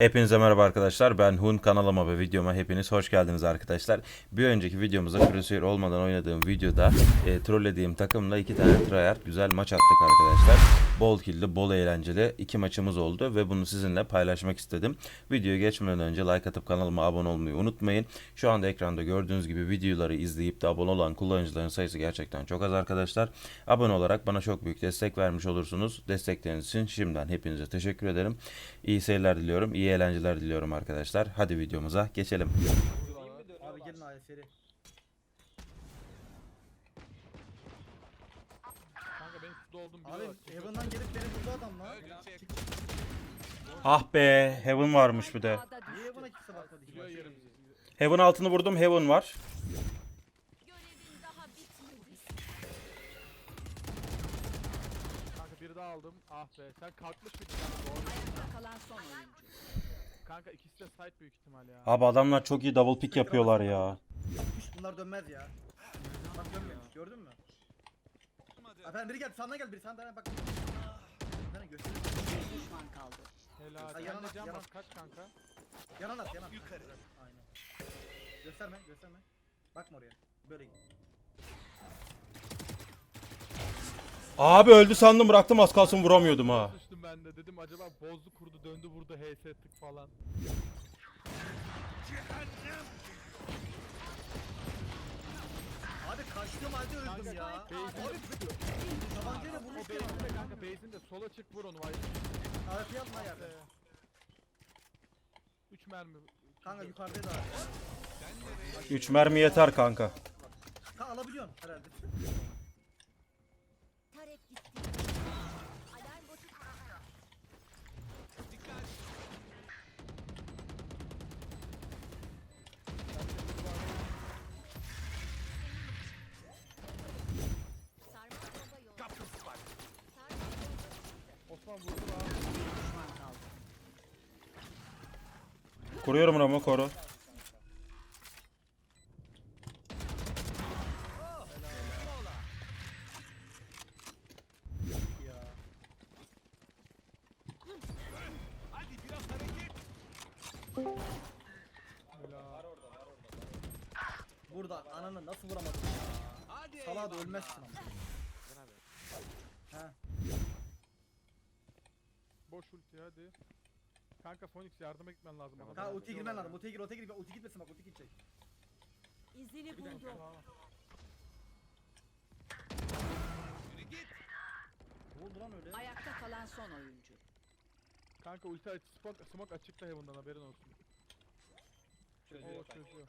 Hepinize merhaba arkadaşlar. Ben Hun kanalıma ve videoma hepiniz hoş geldiniz arkadaşlar. Bir önceki videomuzda Crusader olmadan oynadığım videoda e, trollediğim takımla iki tane tryhard güzel maç attık arkadaşlar. Bol kill'li, bol eğlenceli iki maçımız oldu ve bunu sizinle paylaşmak istedim. Videoya geçmeden önce like atıp kanalıma abone olmayı unutmayın. Şu anda ekranda gördüğünüz gibi videoları izleyip de abone olan kullanıcıların sayısı gerçekten çok az arkadaşlar. Abone olarak bana çok büyük destek vermiş olursunuz. Destekleriniz için şimdiden hepinize teşekkür ederim. İyi seyirler diliyorum. iyi eğlenceler diliyorum arkadaşlar. Hadi videomuza geçelim. Abi gelin olduğum biri Abi. Heaven'dan gelip beni buldu adam lan. Ah be, Heaven varmış bir de. Niye Heaven'a kimse bakmadı? yerimizi. Heaven altını vurdum, Heaven var. Görevin daha bitmedi. Kanka biri daha aldım. Ah be. Sen kalkmış mıydın kanka? Doğru. Kalan son oyuncu. Kanka ikisi de site büyük ihtimal ya. Abi adamlar çok iyi double pick yapıyorlar ya. Bunlar dönmez ya. Efendim biri geldi sana gel biri sana bak. Göster. Bir düşman kaldı. Helal. Ay, Sen yalan de at, can yalan. bas kaç kanka? Yanan at yanan. Yukarı. Aynen. Gösterme gösterme. Bakma oraya. Böyle git. Abi öldü sandım bıraktım az kalsın vuramıyordum ha. Düştüm ben de. Dedim acaba bozdu kurdu döndü vurdu HS tık falan. Kaçtığım halde öldüm ya. Kanka, Abi tabancayla O vurmuş base'in de kanka base'in de sola çık vur onu vay. Abi yapma yerde. 3 mermi. Kanka yukarıda da. 3 mermi yeter kanka. Ha alabiliyorsun herhalde. Kuruyorum Ramo koru. Burada ananı nasıl vuramadın ya? Salağa da ölmezsin ama. Ha. Boş ulti hadi. Kanka Phoenix yardıma gitmen lazım bana. Kanka ultiye girmen lazım. Ultiye gir, ultiye gir. Ulti gitmesin bak ulti gidecek. İzini buldu. Ne oldu lan öyle? Ayakta kalan son oyuncu. Kanka ulti aç, smoke, smoke açıkta Heaven'dan haberin olsun. Çözüyor. Oo, çözüyor.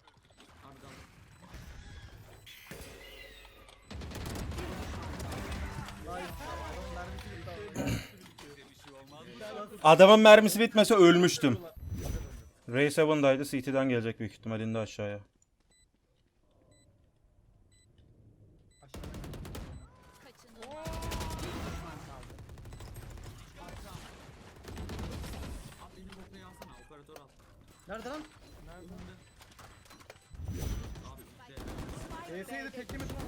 Vay. Adamın mermisi gitti abi. Adamın mermisi bitmese ölmüştüm. Ray 7'daydı. CT'den gelecek büyük ihtimal indi aşağıya. Kaçın. Bir düşman kaldı. Nerede lan? ES'yi teklemiş lan.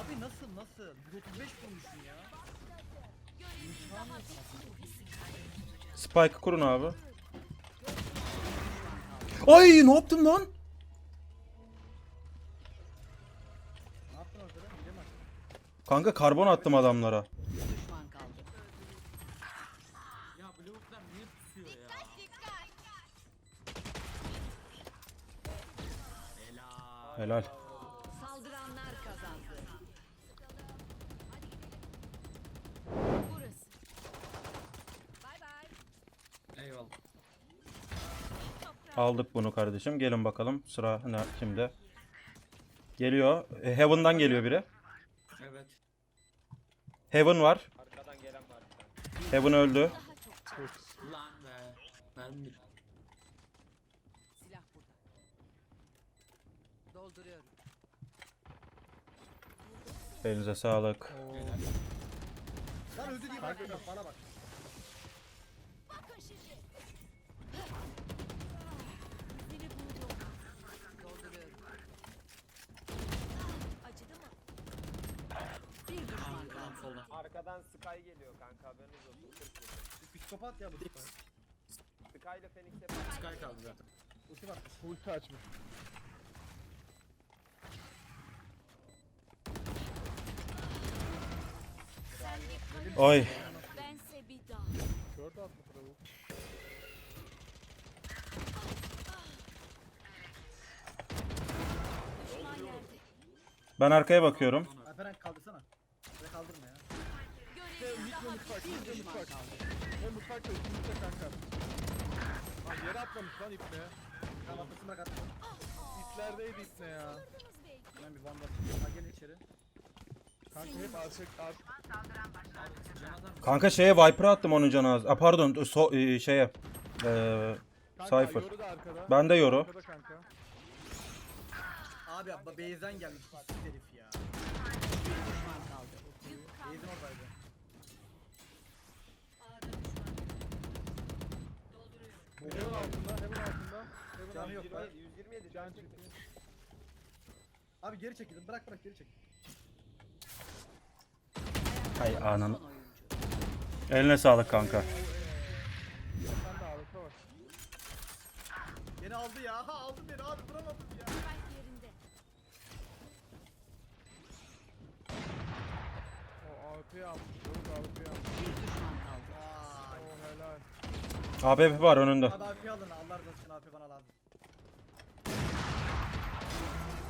Abi nasıl nasıl? 135 vurmuşsun ya. Spike kurun abi. Ay ne yaptım lan? Kanka karbon attım adamlara. Helal. Saldıranlar kazandı. Burası. Bay bay. Aldık bunu kardeşim. Gelin bakalım. Sıra ne kimde? Geliyor. Heaven'dan geliyor biri. Evet. Heaven var. Arkadan gelen var. Heaven öldü. Lan be. Mermi bir. Silah burada. Dolduruyorum. Elinize sağlık. Lan öldü diye bak. Bana bak. Bakın şimdi. İzini buldum. Dolduruyorum. Acıdı mı? Kaldı. Arkadan Sky geliyor kanka haberiniz olsun. 40 vurdu. psikopat ya bu. Sky kaldı zaten. Ulti var. Ulti açmış. Oy. Bense bir dağ. Kör de atmış lavuk. Düşman yerde. Ben arkaya bakıyorum. Alperen kaldırsana. Şöyle kaldırma ya. Görevin daha bir düşman kaldı. Hem mutfakta üstümüzde kanka. Lan yere atlamış lan ipne. Tamam atlasın bırak atlasın. İplerdeydi ipne ya. Hemen bir çıkıyor. Ha gelin içeri. Kanka hep. Can adam. Kanka şeye Viper'a attım onun canı az. Aa, pardon so, e, şeye. Ee, Kanka Cypher. ben de yoru. Abi abla base'den gelmiş. Herif ya. Düşman kaldı. Base'in oradaydı. Hemen altında, hemen altında. Hemen Canı yok lan. Can çekti. Abi geri çekilin. Bırak bırak geri çek. Hay ananı. Eline sağlık kanka. Sen de ağrıta var. Beni aldı ya. Ha aldı beni abi vuramadım ya. Spike yerinde. O AWP'yi almış. Yoru da AWP'yi almış. Bir düşman kaldı. Vay. O helal. ABP var önünde. Abi AP alın. Allah razı olsun AP bana lazım.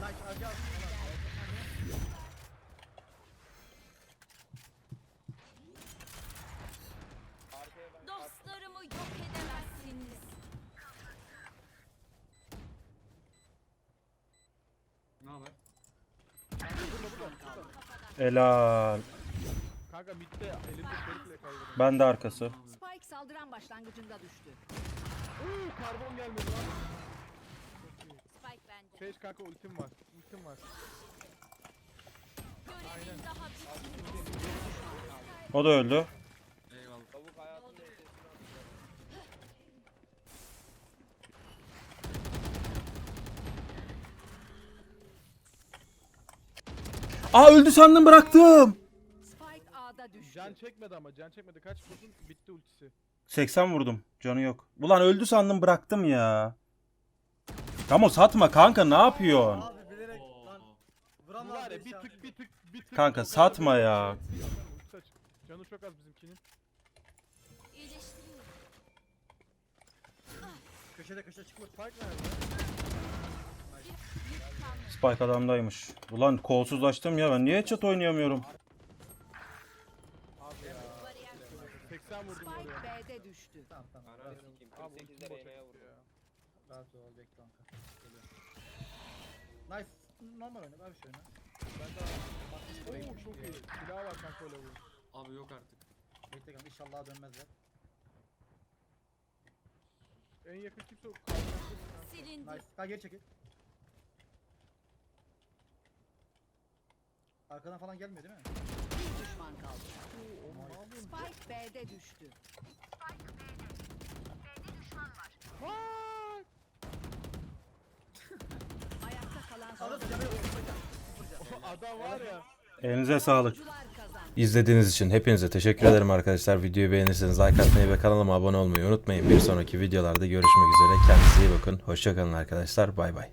Nice AP al. Dostlarımı yok edemezsiniz. Ne haber? Helal. Kanka midde elimde şerifle kaybettim. Ben de arkası. Spike saldıran başlangıcında düştü. Uuu karbon gelmedi lan. Spike bende. Sage kanka ultim var. Ultim var. Görevin daha bitmedi. O da öldü. Eyvallah. Aa öldü sandım bıraktım. Can çekmedi ama can çekmedi. Kaç vurdun? Bitti ultisi. 80 vurdum. Canı yok. Ulan öldü sandım bıraktım ya. Tamam satma kanka ne yapıyorsun? Abi bilerek lan. Ya diye bir şey tık bir tık bir tık. Kanka satma ya. Ultisi açık. Canı çok az bizimkinin. İyileştiriyorum. Köşede köşede çıkıyor. Spike nerede? Spike adamdaymış. Ulan kolsuzlaştım ya ben niye chat oynayamıyorum? Düştü. Tamam tamam. Biraz- sikeyim. Abi ultim 48'de boşa Reyna'ya gitti vurdu. ya. Rahat ol bekle kanka. Geliyor. Nice. Normal oyna abi şöyle. Ben de Oo çok iyi. Silah var kanka öyle vur. Abi yok artık. Bekle kanka inşallah dönmezler. En yakın kimse o. Silindi. Nice. Kanka geri çekil. Arkadan falan gelmiyor değil mi? Bir düşman kaldı. Spike B'de düştü. Ayakta kalan son Alır canı yok. O adam var ya. Elinize sağlık. oyuncular kazandı. İzlediğiniz için hepinize teşekkür ederim arkadaşlar. Videoyu beğenirseniz like atmayı ve kanalıma abone olmayı unutmayın. Bir sonraki videolarda görüşmek üzere. Kendinize iyi bakın. Hoşçakalın arkadaşlar. Bay bay.